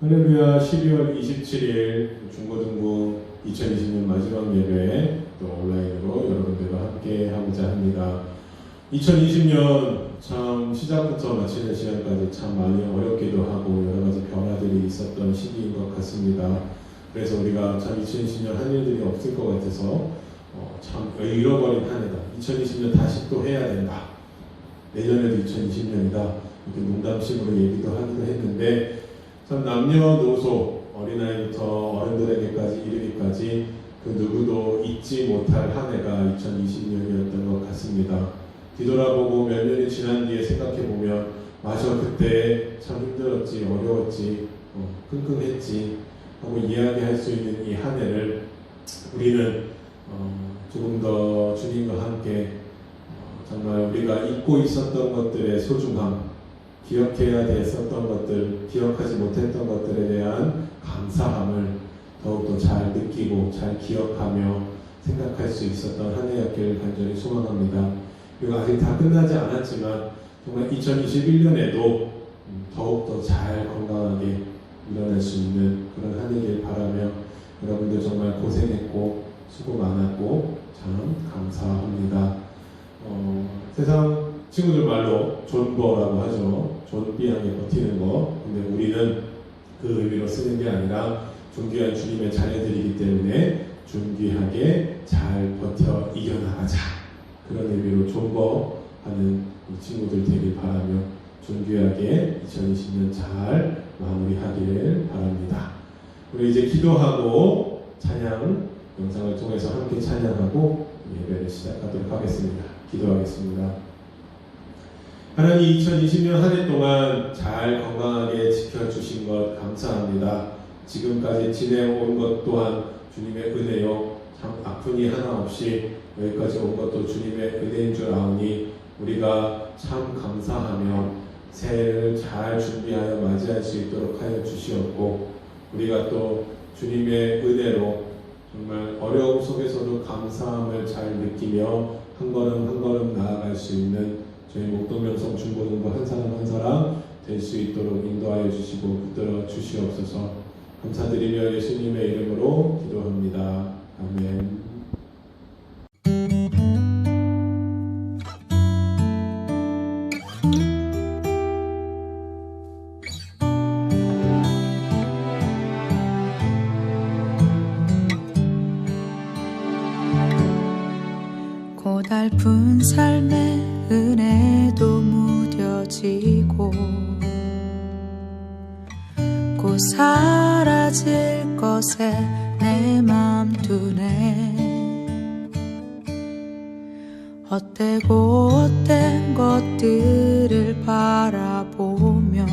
할렐루야 12월 27일 중고등부 2020년 마지막 예배 또 온라인으로 여러분들과 함께 하고자 합니다. 2020년 참 시작부터 마치는 시간까지 참 많이 어렵기도 하고 여러 가지 변화들이 있었던 시기인 것 같습니다. 그래서 우리가 참 2020년 한 일들이 없을 것 같아서 어, 참 잃어버린 한 해다. 2020년 다시 또 해야 된다. 내년에도 2020년이다. 이렇게 농담식으로 얘기도 하기도 했는데 참 남녀노소 어린아이부터 어른들에게까지 이르기까지 그 누구도 잊지 못할 한 해가 2020년이었던 것 같습니다. 뒤돌아보고 몇 년이 지난 뒤에 생각해 보면 맞아 그때 참 힘들었지 어려웠지 어, 끙끙했지 하고 이야기할 수 있는 이 한 해를 우리는 어, 조금 더 주님과 함께 어, 정말 우리가 잊고 있었던 것들의 소중함 기억해야 됐었던 것들, 기억하지 못했던 것들에 대한 감사함을 더욱더 잘 느끼고 잘 기억하며 생각할 수 있었던 한 해였기를 간절히 소망합니다. 그리고 아직 다 끝나지 않았지만 정말 2021년에도 더욱더 잘 건강하게 일어날 수 있는 그런 한 해길 바라며 여러분들 정말 고생했고 수고 많았고 참 감사합니다. 어, 세상 친구들 말로 존버라고 하죠. 존비하게 버티는 거. 근데 우리는 그 의미로 쓰는 게 아니라 존귀한 주님의 자녀들이기 때문에 존귀하게 잘 버텨 이겨나가자. 그런 의미로 존버하는 친구들 되길 바라며 존귀하게 2020년 잘 마무리하기를 바랍니다. 우리 이제 기도하고 찬양 영상을 통해서 함께 찬양하고 예배를 시작하도록 하겠습니다. 기도하겠습니다. 하나님 2020년 한 해 동안 잘 건강하게 지켜주신 것 감사합니다. 지금까지 지내온 것 또한 주님의 은혜요. 참 아픔이 하나 없이 여기까지 온 것도 주님의 은혜인 줄 아오니 우리가 참 감사하며 새해를 잘 준비하여 맞이할 수 있도록 하여 주시었고 우리가 또 주님의 은혜로 정말 어려움 속에서도 감사함을 잘 느끼며 한 걸음 한 걸음 나아갈 수 있는 저희 목동명성 중고등부 한 사람 한 사람 될 수 있도록 인도하여 주시고 붙들어 주시옵소서 감사드리며 예수님의 이름으로 기도합니다. 아멘. 고달픈 삶의 사라질 것에 내 맘 두네. 헛되고 헛된 것들을 바라보며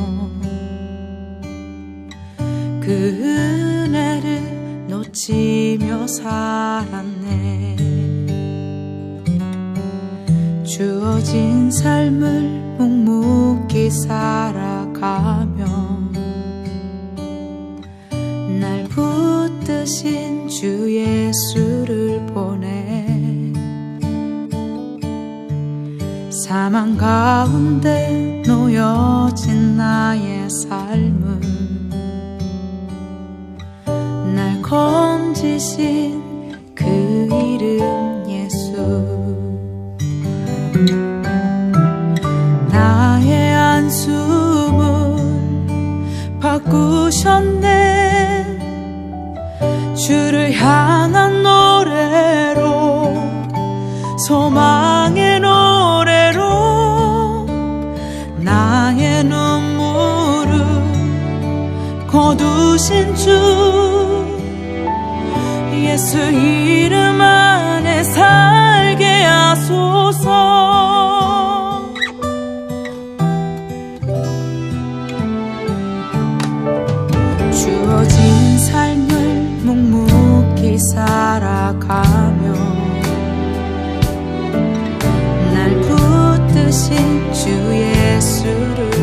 그 은혜를 놓치며 살았네. 주어진 삶을 묵묵히 살아가며 붙드신 주 예수를 보내. 사망 가운데 놓여진 나의 삶은 날 건지신 그 이름 주를 향한 노래로 소망의 노래로 나의 눈물을 거두신 주 예수 이름 안에 살게 하소서 예수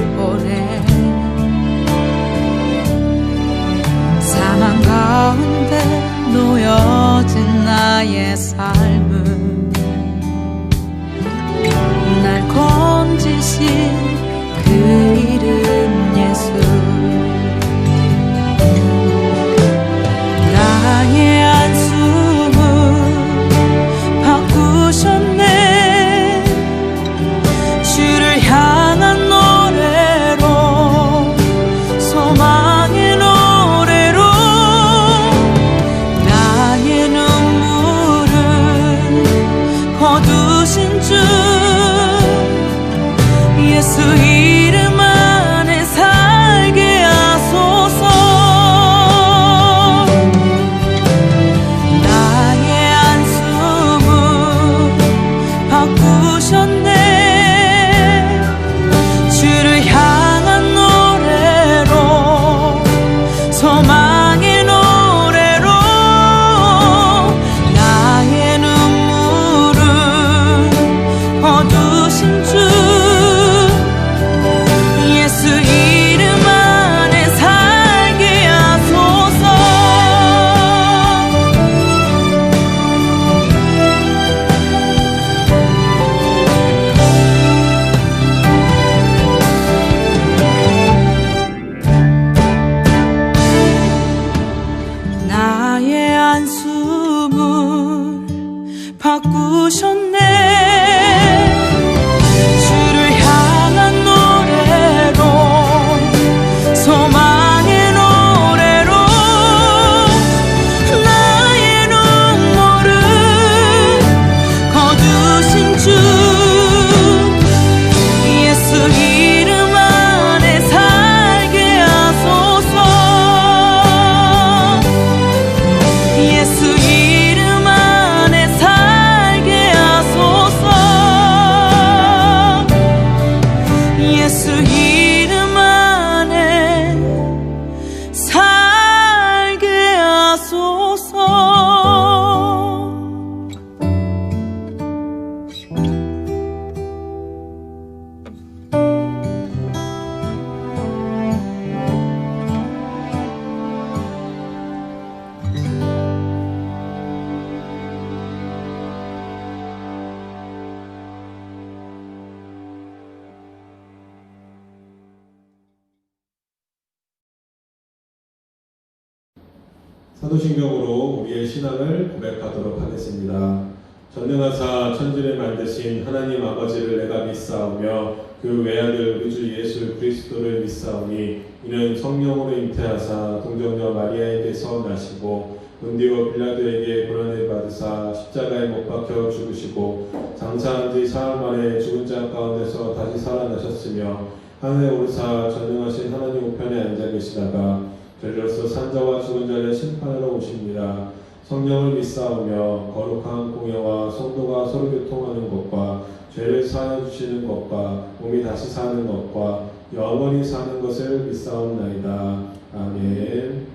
신앙을 고백하도록 하겠습니다. 전능하사 천지를 만드신 하나님 아버지를 내가 믿사오며 그 외아들 우리 주 예수 그리스도를 믿사오니 이는 성령으로 잉태하사 동정녀 마리아에게서 나시고 은디오 빌라도에게 고난을 받으사 십자가에 못 박혀 죽으시고 장사한 지 사흘 만에 죽은 자 가운데서 다시 살아나셨으며 하늘에 오르사 전능하신 하나님 우편에 앉아 계시다가 저리로서 산자와 죽은 자를 심판하러 오십니다. 성령을 믿사오며 거룩한 공예와 성도가 서로 교통하는 것과 죄를 사하여 주시는 것과 몸이 다시 사는 것과 영원히 사는 것을 믿사옵나이다. 아멘.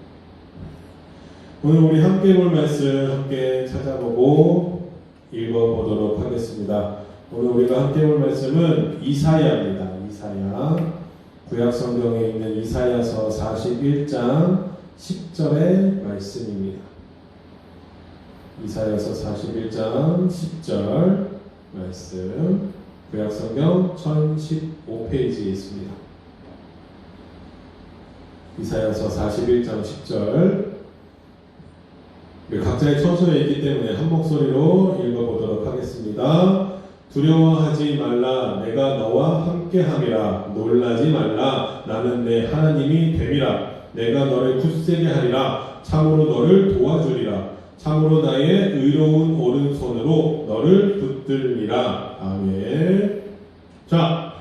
오늘 우리 함께 볼 말씀 함께 찾아보고 읽어보도록 하겠습니다. 오늘 우리가 함께 볼 말씀은 이사야입니다. 이사야. 구약 성경에 있는 이사야서 41장 10절의 말씀입니다. 이사야서 41장 10절 말씀. 구약 성경 1015페이지에 있습니다. 이사야서 41장 10절. 우리 각자의 처소에 있기 때문에 한 목소리로 읽어보도록 하겠습니다. 두려워하지 말라. 내가 너와 함께함이라. 놀라지 말라. 나는 내 하나님이 됨이라. 내가 너를 굳세게 하리라. 참으로 너를 도와주리라 참으로 나의 의로운 오른손으로 너를 붙들리라 아멘 자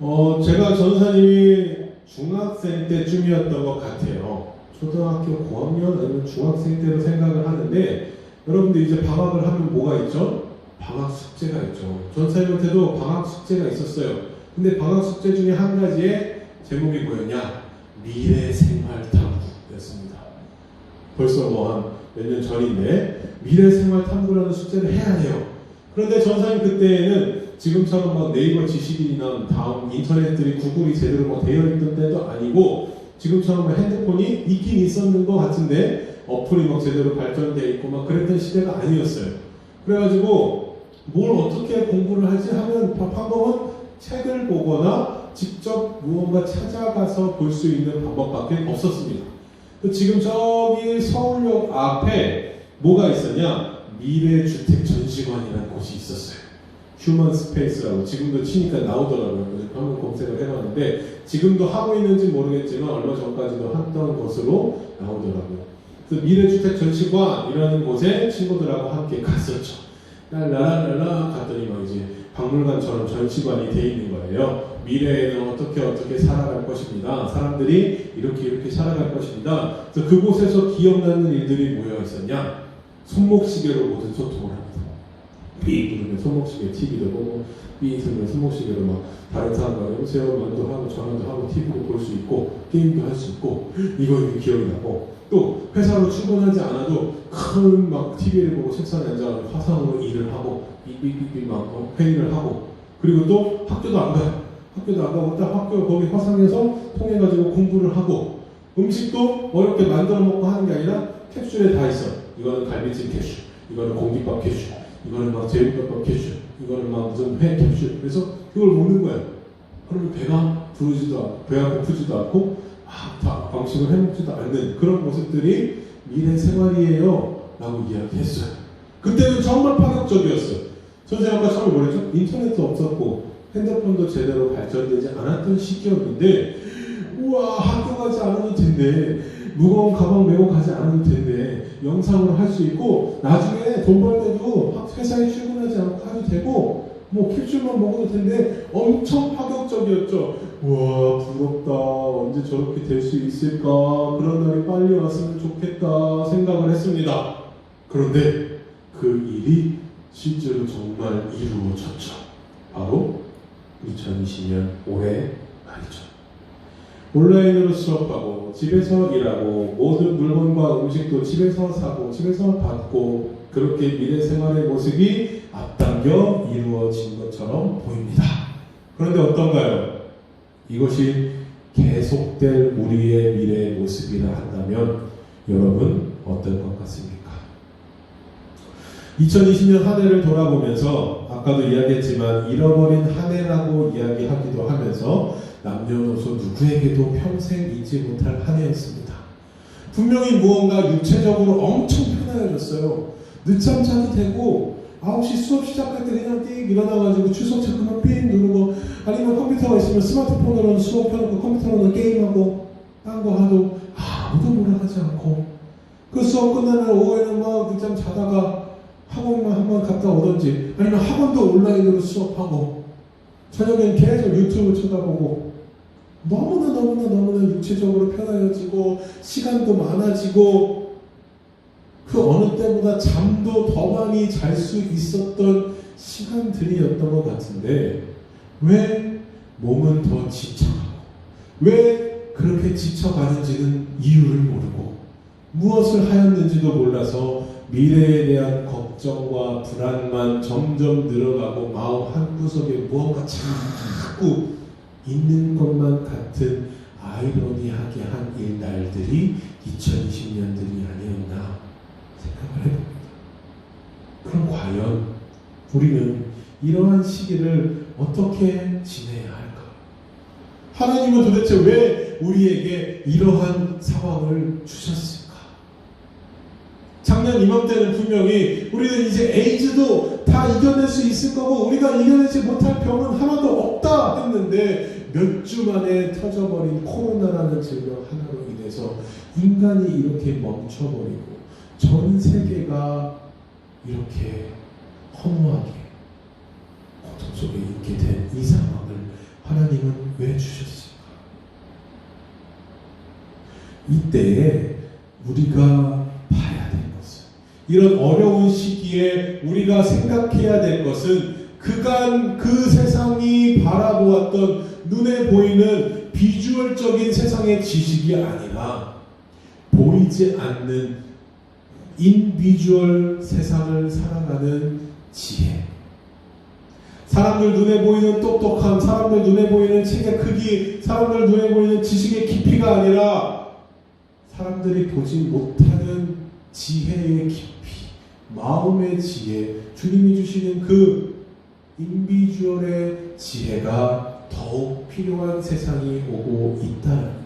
어, 제가 전사님이 중학생 때쯤이었던 것 같아요 초등학교 고학년 아니면 중학생 때로 생각을 하는데 여러분들 이제 방학을 하면 뭐가 있죠? 방학 숙제가 있죠. 전사님한테도 방학 숙제가 있었어요. 근데 방학 숙제 중에 한 가지의 제목이 뭐였냐? 미래 생활 탐구였습니다. 벌써 뭐한 몇 년 전인데 미래 생활 탐구라는 숙제를 해야 해요. 그런데 전사님 그때는 지금처럼 막 네이버 지식인이나 다음 인터넷들이 구글이 제대로 뭐 되어 있던 때도 아니고 지금처럼 뭐 핸드폰이 있긴 있었는 것 같은데 어플이 막 제대로 발전되어 있고 막 그랬던 시대가 아니었어요. 그래가지고 뭘 어떻게 공부를 하지 하면 방법은 책을 보거나 직접 무언가 찾아가서 볼 수 있는 방법밖에 없었습니다. 지금 저기 서울역 앞에 뭐가 있었냐? 미래주택 전시관이라는 곳이 있었어요. 휴먼 스페이스라고 지금도 치니까 나오더라고요. 한번 검색을 해봤는데 지금도 하고 있는지 모르겠지만 얼마 전까지도 했던 것으로 나오더라고요. 그래서 미래주택 전시관이라는 곳에 친구들하고 함께 갔었죠. 랄라랄라 갔더니 막 이제 박물관처럼 전시관이 돼 있는 거예요. 미래에는 어떻게 어떻게 살아갈 것입니다. 사람들이 이렇게 이렇게 살아갈 것입니다. 그래서 그곳에서 기억나는 일들이 모여 있었냐? 손목시계로 모든 소통을 합니다. 삐 누르면 손목시계 TV도 보고 삐 누르면 손목시계로 막 다른 사람과 여보세요 만도 하고 전화도 하고 TV도 볼 수 있고 게임도 할 수 있고 이거 이거 기억이 나고 또 회사로 출근하지 않아도 큰 막 TV를 보고 책상에 앉아서 화상으로 일을 하고 삐삐삐삐 막 어, 회의를 하고 그리고 또 학교도 안 가요. 학교도 안 가고 딱 학교 거기 화상에서 통해가지고 공부를 하고 음식도 어렵게 만들어 먹고 하는 게 아니라 캡슐에 다 있어. 이거는 갈비찜 캡슐, 이거는 공깃밥 캡슐, 이거는 막 제육덮밥 캡슐, 이거는 막 무슨 회 캡슐. 그래서 그걸 먹는 거야. 그러면 배가 부르지도 않고 배가 고프지도 않고 막다 방식을 해먹지도 않는 그런 모습들이 미래 생활이에요. 라고 이야기했어요. 그때는 정말 파격적이었어요. 선생님 아까 처음에 뭐랬죠? 인터넷도 없었고 핸드폰도 제대로 발전되지 않았던 시기였는데 우와 학교 가지 않아도 된대 무거운 가방 메고 가지 않아도 된대 영상으로 할 수 있고 나중에 돈 벌 때도 학- 회사에 출근하지 않고 해도 되고 뭐 캡슐만 먹어도 된대 엄청 파격적이었죠. 우와 부럽다. 언제 저렇게 될 수 있을까? 그런 날이 빨리 왔으면 좋겠다 생각을 했습니다. 그런데 그 일이 실제로 정말 이루어졌죠. 바로 2020년 올해 말이죠. 온라인으로 수업하고 집에서 일하고 모든 물건과 음식도 집에서 사고 집에서 받고 그렇게 미래 생활의 모습이 앞당겨 이루어진 것처럼 보입니다. 그런데 어떤가요? 이것이 계속될 우리의 미래의 모습이라 한다면 여러분 어떨 것 같습니까? 2020년 한 해를 돌아보면서 아까도 이야기했지만 잃어버린 한 해라고 이야기하기도 하면서 남녀노소 누구에게도 평생 잊지 못할 한 해였습니다. 분명히 무언가 육체적으로 엄청 편해졌어요. 늦잠 자도 되고 9시 수업 시작할 때 그냥 띡 일어나가지고 출석 체크만 삥 누르고 아니면 컴퓨터가 있으면 스마트폰으로는 수업 켜놓고 컴퓨터로는 게임하고 딴 거 하도 아무도 하지 않고 그 수업 끝나면 오후에는 막 늦잠 자다가 학원만 한번 갔다 오던지 아니면 학원도 온라인으로 수업하고 저녁엔 계속 유튜브 쳐다보고 너무나 너무나 너무나 육체적으로 편해지고 시간도 많아지고 그 어느 때보다 잠도 더 많이 잘 수 있었던 시간들이었던 것 같은데 왜 몸은 더 지쳐가고 왜 그렇게 지쳐가는지는 이유를 모르고 무엇을 하였는지도 몰라서 미래에 대한 걱정과 불안만 점점 늘어가고 마음 한구석에 무언가 자꾸 있는 것만 같은 아이러니하게 한 일날들이 2020년들이 아니었나 생각을 해봅니다. 그럼 과연 우리는 이러한 시기를 어떻게 지내야 할까? 하나님은 도대체 왜 우리에게 이러한 상황을 주셨을까? 작년 이맘때는 분명히 우리는 이제 에이즈도 다 이겨낼 수 있을 거고 우리가 이겨내지 못할 병은 하나도 없다 했는데 몇 주 만에 터져버린 코로나라는 질병 하나로 인해서 인간이 이렇게 멈춰버리고 전 세계가 이렇게 허무하게 고통 속에 있게 된 이 상황을 하나님은 왜 주셨을까? 이때에 우리가 이런 어려운 시기에 우리가 생각해야 될 것은 그간 그 세상이 바라보았던 눈에 보이는 비주얼적인 세상의 지식이 아니라 보이지 않는 인비주얼 세상을 살아가는 지혜. 사람들 눈에 보이는 똑똑함, 사람들 눈에 보이는 책의 크기, 사람들 눈에 보이는 지식의 깊이가 아니라 사람들이 보지 못하는 지혜의 깊이, 마음의 지혜, 주님이 주시는 그 인비주얼의 지혜가 더욱 필요한 세상이 오고 있다는 거죠.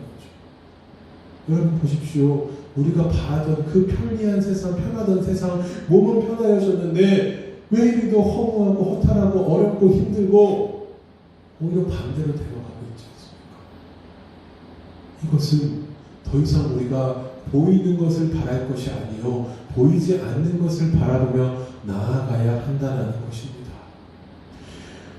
여러분 보십시오. 우리가 바라던 그 편리한 세상, 편하던 세상, 몸은 편하여졌는데 왜 이리도 허무하고 허탈하고 어렵고 힘들고 오히려 반대로 되어가고 있지 않습니까? 이것은 더 이상 우리가 보이는 것을 바랄 것이 아니요 보이지 않는 것을 바라보며 나아가야 한다는 것입니다.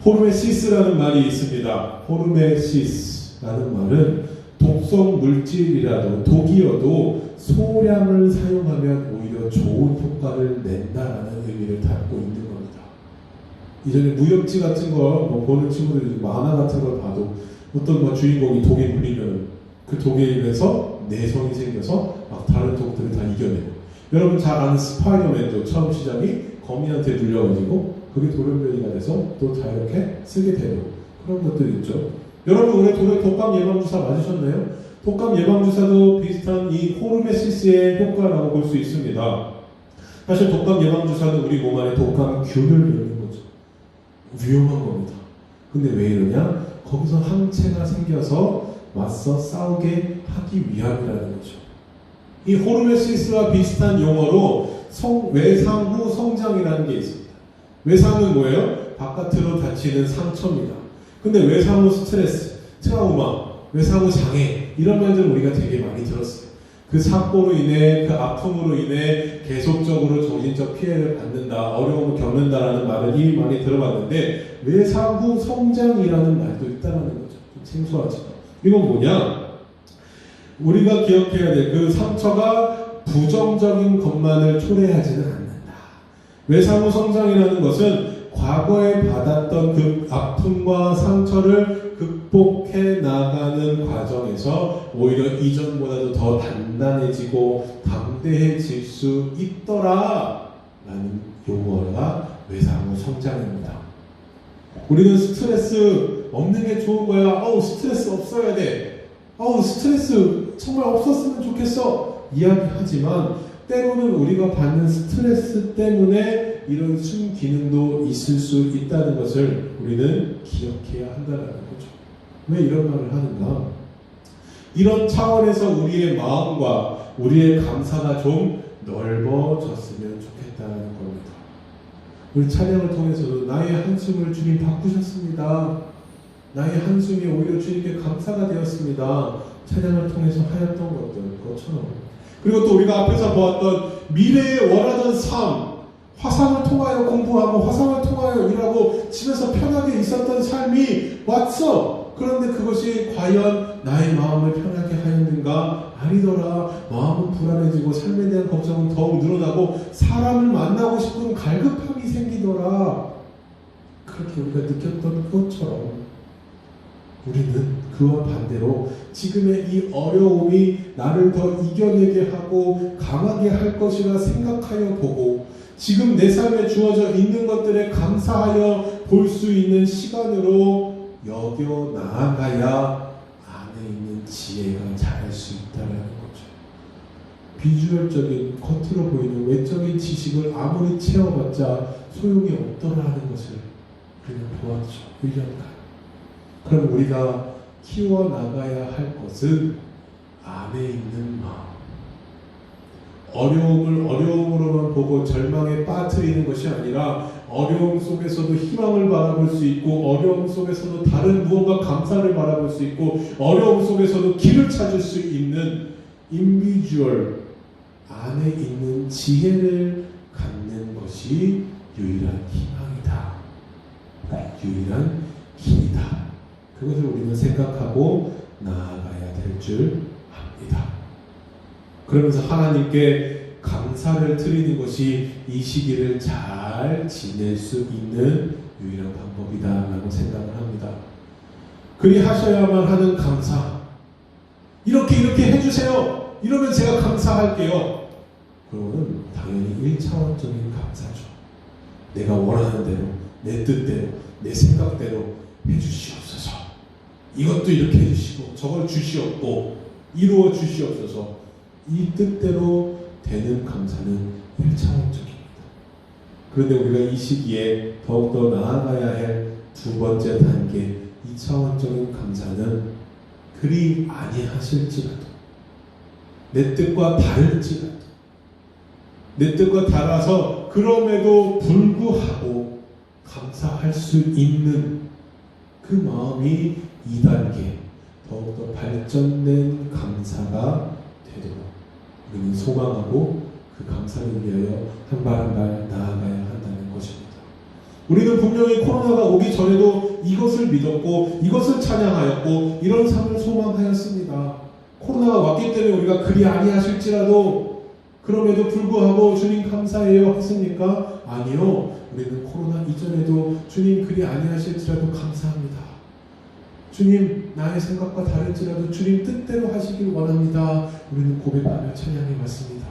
호르메시스라는 말이 있습니다. 호르메시스라는 말은 독성 물질이라도 독이어도 소량을 사용하면 오히려 좋은 효과를 낸다라는 의미를 담고 있는 겁니다. 이전에 무협지 같은 걸뭐 보는 친구들이 만화 같은 걸 봐도 어떤 뭐 주인공이 독에 물리면 그 독에 의해서 내성이 생겨서 막 다른 독들을 다 이겨내고 여러분 잘 아는 스파이더맨도 처음 시작이 거미한테 물려가지고 그게 돌연변이가 돼서 또 자유롭게 쓰게 되고 그런 것들이 있죠. 여러분 올해 돌에 독감 예방 주사 맞으셨나요? 독감 예방 주사도 비슷한 이 호르메시스의 효과라고 볼 수 있습니다. 사실 독감 예방 주사는 우리 몸 안에 독감균을 넣는 거죠. 위험한 겁니다. 근데 왜 이러냐? 거기서 항체가 생겨서 맞서 싸우게 하기 위함이라는 거죠. 이 호르메시스와 비슷한 용어로 성, 외상후 성장이라는 게 있습니다. 외상은 뭐예요? 바깥으로 닫히는 상처입니다. 근데 외상후 스트레스, 트라우마, 외상후 장애 이런 말들 우리가 되게 많이 들었어요. 그 사고로 인해 그 아픔으로 인해 계속적으로 정신적 피해를 받는다, 어려움을 겪는다라는 말을 이미 많이 들어봤는데 외상후 성장이라는 말도 있다는 거죠. 좀 생소하지만 이건 뭐냐? 우리가 기억해야 될그 상처가 부정적인 것만을 초래하지는 않는다. 외상후 성장이라는 것은 과거에 받았던 그 아픔과 상처를 극복해 나가는 과정에서 오히려 이전보다도 더 단단해지고 담대해질 수 있더라. 라는 용어가 외상후 성장입니다. 우리는 스트레스 없는 게 좋은 거야. 어우, 스트레스 없어야 돼. 어우, 스트레스 정말 없었으면 좋겠어. 이야기하지만 때로는 우리가 받는 스트레스 때문에 이런 순 기능도 있을 수 있다는 것을 우리는 기억해야 한다는 거죠. 왜 이런 말을 하는가? 이런 차원에서 우리의 마음과 우리의 감사가 좀 넓어졌으면 좋겠다는 겁니다. 우리 찬양을 통해서도 나의 한숨을 주님 바꾸셨습니다. 나의 한숨이 오히려 주님께 감사가 되었습니다. 찬양을 통해서 하였던 것들 것처럼 그리고 또 우리가 앞에서 보았던 미래에 원하던 삶 화상을 통하여 공부하고 화상을 통하여 일하고 집에서 편하게 있었던 삶이 왔어. 그런데 그것이 과연 나의 마음을 편하게 하였는가? 아니더라. 마음은 불안해지고 삶에 대한 걱정은 더욱 늘어나고 사람을 만나고 싶은 갈급함이 생기더라. 그렇게 우리가 느꼈던 것처럼 우리는 그와 반대로 지금의 이 어려움이 나를 더 이겨내게 하고 강하게 할 것이라 생각하여 보고 지금 내 삶에 주어져 있는 것들에 감사하여 볼 수 있는 시간으로 여겨 나아가야 안에 있는 지혜가 자랄 수 있다는 거죠. 비주얼적인 겉으로 보이는 외적인 지식을 아무리 채워봤자 소용이 없더라는 것을 우리는 보았죠. 1년간. 그럼 우리가 키워 나가야 할 것은 안에 있는 마음. 어려움을 어려움으로만 보고 절망에 빠뜨리는 것이 아니라 어려움 속에서도 희망을 바라볼 수 있고 어려움 속에서도 다른 무언가 감사를 바라볼 수 있고 어려움 속에서도 길을 찾을 수 있는 인비주얼 안에 있는 지혜를 갖는 것이 유일한 희망이다. 유일한 길이다. 그것을 우리는 생각하고 나아가야 될 줄 압니다. 그러면서 하나님께 감사를 드리는 것이 이 시기를 잘 지낼 수 있는 유일한 방법이다라고 생각을 합니다. 그리 하셔야만 하는 감사. 이렇게 이렇게 해주세요. 이러면 제가 감사할게요. 그러면 당연히 1차원적인 감사죠. 내가 원하는 대로, 내 뜻대로, 내 생각대로 해주시옵소서. 이것도 이렇게 해주시고, 저걸 주시옵고, 이루어 주시옵소서. 이 뜻대로 되는 감사는 1차원적입니다. 그런데 우리가 이 시기에 더욱더 나아가야 할 두 번째 단계, 2차원적인 감사는 그리 아니하실지라도, 내 뜻과 다를지라도, 내 뜻과 달아서 그럼에도 불구하고 감사할 수 있는 그 마음이 2단계, 더욱더 발전된 감사가 되도록 우리는 소망하고 그 감사를 위하여 한 발 한 발 나아가야 한다는 것입니다. 우리는 분명히 코로나가 오기 전에도 이것을 믿었고 이것을 찬양하였고 이런 삶을 소망하였습니다. 코로나가 왔기 때문에 우리가 그리 아니하실지라도 그럼에도 불구하고 주님 감사해요 했습니까? 아니요. 우리는 코로나 이전에도 주님 그리 아니하실지라도 감사합니다. 주님 나의 생각과 다를지라도 주님 뜻대로 하시길 원합니다. 우리는 고백하며 찬양해 왔습니다.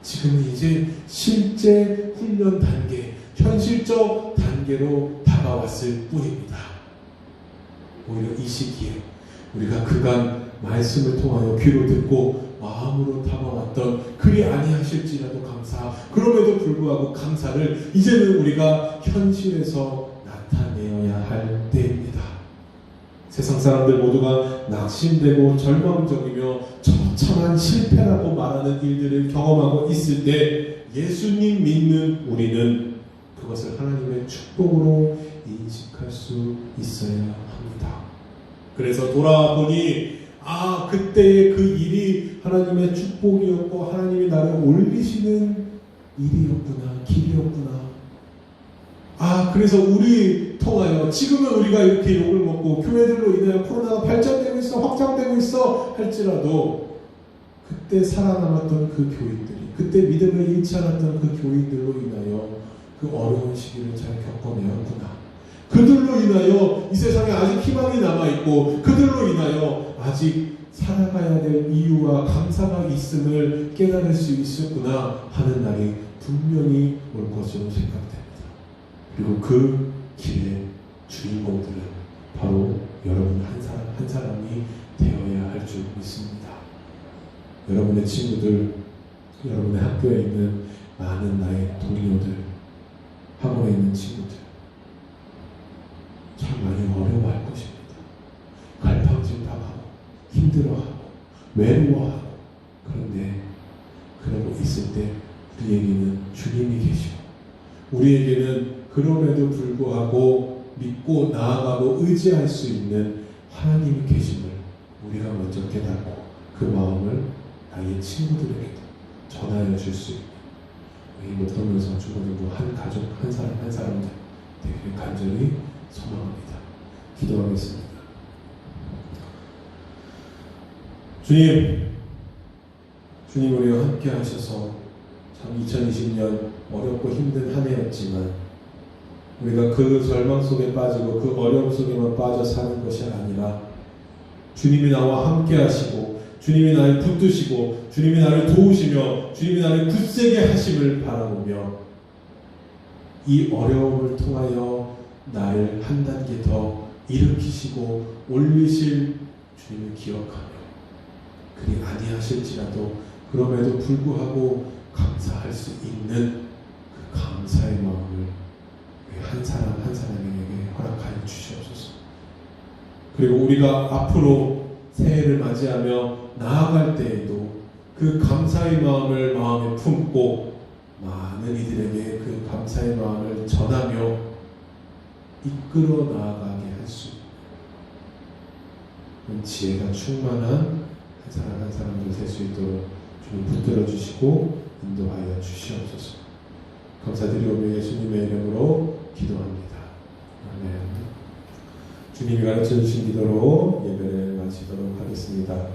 지금은 이제 실제 훈련 단계, 현실적 단계로 다가왔을 뿐입니다. 오히려 이 시기에 우리가 그간 말씀을 통하여 귀로 듣고 마음으로 담아왔던 그리 아니하실지라도 감사 그럼에도 불구하고 감사를 이제는 우리가 현실에서 나타내어야 할 때입니다. 세상 사람들 모두가 낙심되고 절망적이며 처참한 실패라고 말하는 일들을 경험하고 있을 때 예수님 믿는 우리는 그것을 하나님의 축복으로 인식할 수 있어야 합니다. 그래서 돌아보니 아 그때의 그 일이 하나님의 축복이었고 하나님이 나를 올리시는 일이었구나 길이었구나 아 그래서 우리 통하여 지금은 우리가 이렇게 욕을 먹고 교회들로 인하여 코로나가 발전되고 있어 확장되고 있어 할지라도 그때 살아남았던 그 교인들이 그때 믿음을 잃지 않았던 그 교인들로 인하여 그 어려운 시기를 잘 겪어내었구나 그들로 인하여 이 세상에 아직 희망이 남아있고 그들로 인하여 아직 살아가야 될 이유와 감사가 있음을 깨달을 수 있었구나 하는 날이 분명히 올 것으로 생각됩니다. 그리고 그 길의 주인공들은 바로 여러분 한 사람 한 사람이 되어야 할 줄 믿습니다. 여러분의 친구들, 여러분의 학교에 있는 많은 나의 동료들, 학원에 있는 친구들 참 많이 어려워할 것입니다. 갈팡질팡하고 힘들어하고 외로워하고 그런데 그러고 있을 때 우리에게는 주님이 계시고 우리에게는 그럼에도 불구하고 믿고 나아가고 의지할 수 있는 하나님이 계심을 우리가 먼저 깨닫고 그 마음을 나의 친구들에게도 전하여 줄 수 있는 이 못하면서 중고등부 한 가족 한 사람 한 사람들 되게 간절히 소망합니다. 기도하겠습니다. 주님, 주님 우리와 함께 하셔서 참 2020년 어렵고 힘든 한 해였지만 우리가 그 절망 속에 빠지고 그 어려움 속에만 빠져 사는 것이 아니라 주님이 나와 함께 하시고 주님이 나를 붙드시고 주님이 나를 도우시며 주님이 나를 굳세게 하심을 바라보며 이 어려움을 통하여 나를 한 단계 더 일으키시고 올리실 주님을 기억하며 그리 아니하실지라도 그럼에도 불구하고 감사할 수 있는 그 감사의 마음을 한 사람 한 사람에게 허락하여 주시옵소서. 그리고 우리가 앞으로 새해를 맞이하며 나아갈 때에도 그 감사의 마음을 마음에 품고 많은 이들에게 그 감사의 마음을 전하며 이끌어 나아가게 할 수 있는 지혜가 충만한 한 사람 한 사람들 될 수 있도록 주님 붙들어 주시고 인도하여 주시옵소서. 감사드리오며 예수님의 이름으로 기도합니다. 아멘. 주님이 가르쳐 주신 기도로 예배를 마치도록 하겠습니다.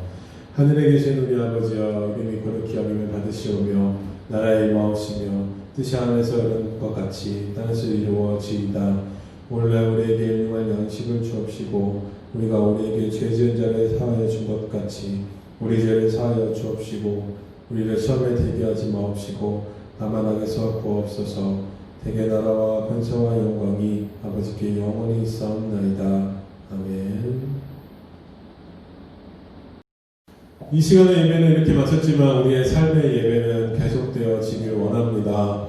하늘에 계신 우리 아버지여 이름이 거룩히 여김을 받으시오며 나라의 마옵시며 뜻이 하늘에서 이루는 것 같이 땅에서 이루어지이다. 오늘날 우리에게 일용할 양식을 주옵시고 우리가 우리에게 죄 지은 자를 사하여 준 것 같이 우리 죄를 사하여 주옵시고 우리를 시험에 들게 하지 마옵시고 다만 악에서 구하옵소서 대개 나라와 권세와 영광이 아버지께 영원히 있사옵나이다. 아멘 이 시간의 예배는 이렇게 마쳤지만 우리의 삶의 예배는 계속되어지길 원합니다.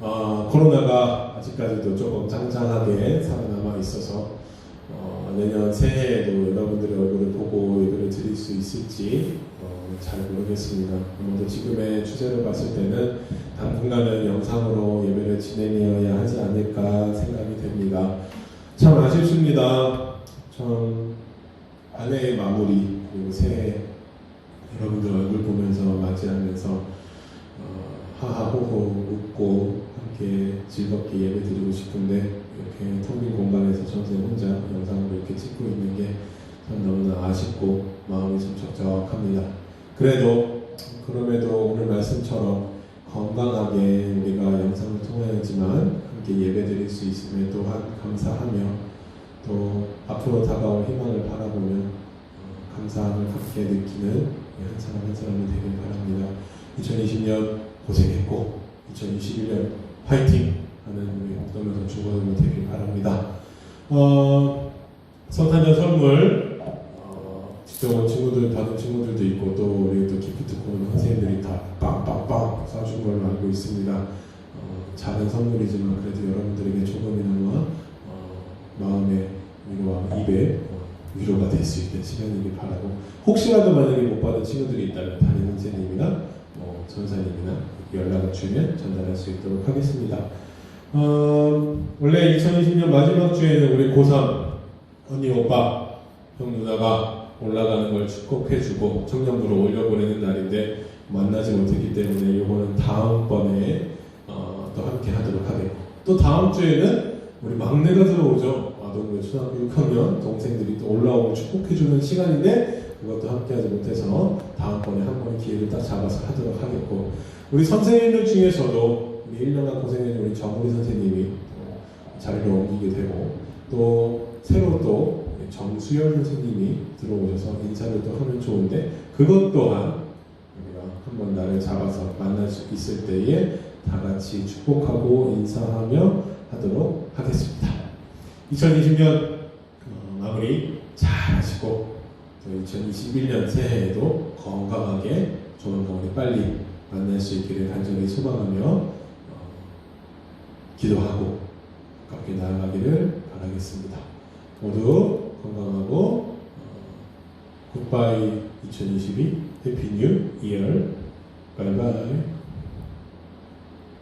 아, 코로나가 아직까지도 조금 짱짱하게 살아남아 있어서 어, 내년 새해에도 여러분들의 얼굴을 보고 예배를 드릴 수 있을지 어, 잘 모르겠습니다. 아무래도 지금의 추세를 봤을 때는 당분간은 영상으로 예배를 진행해야 하지 않을까 생각이 됩니다. 참 아쉽습니다. 참 한해의 마무리 그리고 새해 여러분들 얼굴 보면서 맞이하면서 어, 하하호호 웃고 함께 즐겁게 예배 드리고 싶은데 이렇게 텅 빈 공간에서 전세 혼자 영상으로 이렇게 찍고 있는 게 참 너무나 아쉽고 마음이 좀 적적합니다. 그래도 그럼에도 오늘 말씀처럼 건강하게 우리가 영상을 통하였지만 함께 예배 드릴 수 있음에 또한 감사하며 또 앞으로 다가올 희망을 바라보며 어, 감사함을 함께 느끼는 한 사람 한 사람이 되길 바랍니다. 2020년 고생했고 2021년 화이팅 하는 우리 되길 바랍니다. 어, 성탄절 선물 어, 직접 온 친구들 받은 친구들도 있고 또 우리 또 기프트콘 온 선생님들이 다 빵빵빵 쏴준 걸로 알고 있습니다. 어, 작은 선물이지만 그래도 여러분들에게 조금이나마 어, 마음의 위로와 입에 어, 위로가 될 수 있는 시간이길 바라고 혹시라도 만약에 못 받은 친구들이 있다면 담임 선생님이나 뭐 전사님이나 연락을 주면 전달할 수 있도록 하겠습니다. 어, 원래 2020년 마지막 주에는 우리 고3 언니 오빠 형 누나가 올라가는 걸 축복해주고 청년부로 올려보내는 날인데 만나지 못했기 때문에 이거는 다음번에 어, 또 함께 하도록 하겠고 또 다음 주에는 우리 막내가 들어오죠. 아동부 초등학교 6학년 동생들이 또 올라오고 축복해주는 시간인데 그것도 함께 하지 못해서 다음번에 한 번의 기회를 딱 잡아서 하도록 하겠고 우리 선생님들 중에서도 1년간 고생해준 우리 정우리 선생님이 또 자리를 옮기게 되고 또 새로 또 정수열 선생님이 들어오셔서 인사를 또 하면 좋은데 그것 또한 우리가 한번 날을 잡아서 만날 수 있을 때에 다 같이 축복하고 인사하며 하도록 하겠습니다. 2020년 어, 마무리 잘 하시고 또 2021년 새해에도 건강하게 조만간 우리 빨리 만날 수 있기를 간절히 소망하며 어, 기도하고 가깝게 나아가기를 바라겠습니다. 모두 건강하고 어, 굿바이 2022 해피 뉴 이어 바이바이